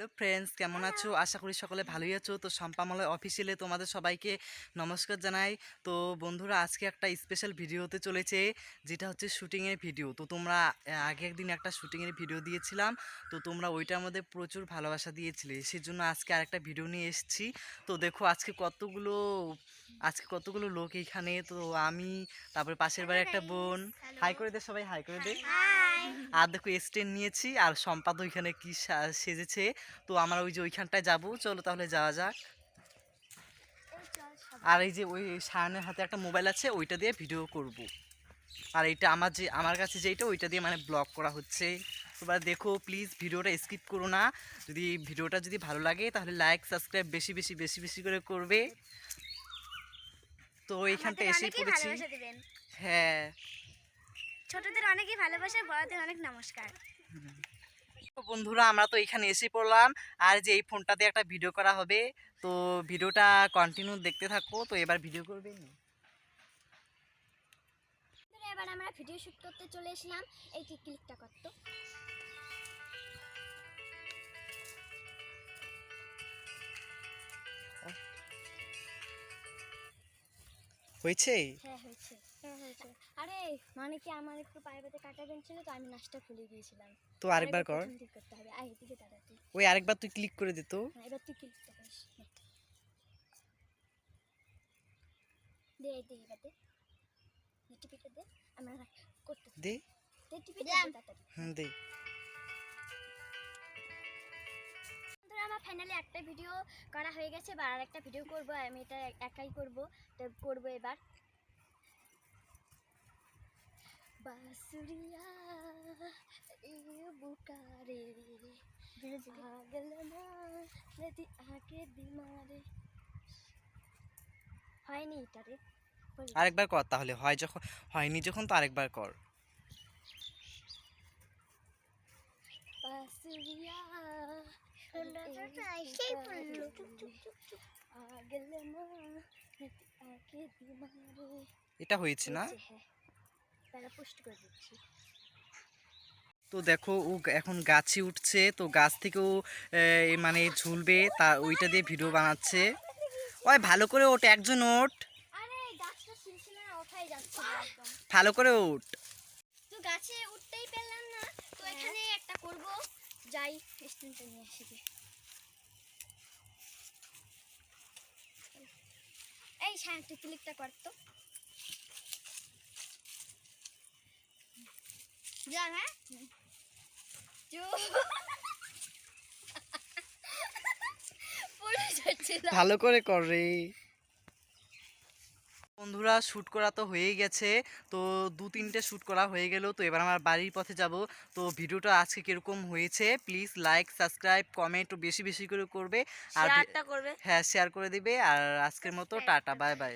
Hello friends কেমন আছো? আশা করি সকলে ভালোই আছো। তো সম্পামলয় অফিসিয়ালে তোমাদের সবাইকে নমস্কার জানাই। তো বন্ধুরা আজকে একটা স্পেশাল ভিডিও হতে চলেছে যেটা হচ্ছে শুটিংয়ের ভিডিও তো তোমরা আগে একদিন একটা শুটিংয়ের ভিডিও দিয়েছিলাম। তো তোমরা ওইটার মধ্যে প্রচুর ভালোবাসা দিয়েছিলে। সেই জন্য আজকে আরেকটা ভিডিও নিয়ে এসেছি। তো দেখো আজকে কতগুলো আজকে কতগুলো লোক এইখানে তো আমি তারপরে পাশের বাড়ি একটা বোন। হাই করে দে সবাই হাই করে দে। আর দেখো স্ট্যান্ড নিয়েছি। আর সম্পাদ ওইখানে কি সেজেছে। তো আমরা ওই যে ওইখানটায় যাব। চলো তাহলে যাওয়া যাক। আর এই যে ওই সায়নের হাতে একটা মোবাইল আছে ওইটা দিয়ে ভিডিও করব। আর এটা আমার যে আমার কাছে যেইটা ওইটা দিয়ে মানে ব্লগ করা হচ্ছে। এবার দেখো প্লিজ ভিডিওটা স্কিপ করো না। যদি ভিডিওটা যদি ভালো লাগে তাহলে লাইক সাবস্ক্রাইব বেশি বেশি বেশি বেশি করে করবে। তো এইখানটা অনেকেই পড়েছি। হ্যাঁ। ছোটদের অনেকেই ভালোবাসা বড়দের অনেক নমস্কার। বন্ধুরা, আমরা তো এখানে এসে পড়লাম। আর যে এই ফোনটাতে একটা ভিডিও করা হবে, তো ভিডিওটা কন্টিনিউ দেখতে থাকব তো এবার ভিডিও করবে এবার আমরা ভিডিও শুট করতে চলে এসলাম এই ক্লিকটা করতো হয়েছে হ্যাঁ হয়েছে। হ্যাঁ হয়েছে। আরে মানে কি আমার একটু পায়ে ব্যথা কাটা ছিল তো আমি নাচটা খুলে দিয়েছিলাম তো আরেকবার কর। করতে হবে। ওই আরেকবার তুই ক্লিক করে দে তো। হ্যাঁ এবার তুই করিস দে দে এবার দে। দে টিপিটা দে। আমরা করতে দে। দে টিপিটা দে হ্যাঁ দে। বন্ধুরা আমার ফাইনালি একটা ভিডিও করা হয়ে গেছে বা আর একটা ভিডিও করব আমি এটা একাই করব তো করব এবার। বাসুরিয়া বুকারে আগল না নদী আগে দিমারে হয়নি এটা রে আরেকবার কর তাহলে হয় যখন হয়নি যখন তো আরেকবার কর। বাসুরিয়া এটা হয়েছে না? হ্যাঁ। তো দেখো ও এখন গাছে উঠছে তো গাছ থেকেও মানে ঝুলবে তা ওইটা দিয়ে ভিডিও বানাচ্ছে। ওই ভালো করে ওঠ একজন ওঠ। ভালো করে ওঠ। তো গাছে উঠতেই পেলাম না তো এখানে একটা করব। যাই স্ট্যান্ডটা নিয়ে আসি। এই তুই ক্লিকটা কর তো। যা হ্যাঁ? ভালো করে কর রে। বন্ধুরা শ্যুট করা তো হয়ে গেছে। তো দু তিনটে শ্যুট করা হয়ে গেল। তো এবার আমার বাড়ির পথে যাব। তো ভিডিওটা আজকে কীরকম হয়েছে প্লিজ লাইক সাবস্ক্রাইব কমেন্ট বেশি বেশি করে করবে। আর শেয়ারটা করবে। হ্যাঁ শেয়ার করে দিবে। আর আজকের মতো টাটা বাই বাই।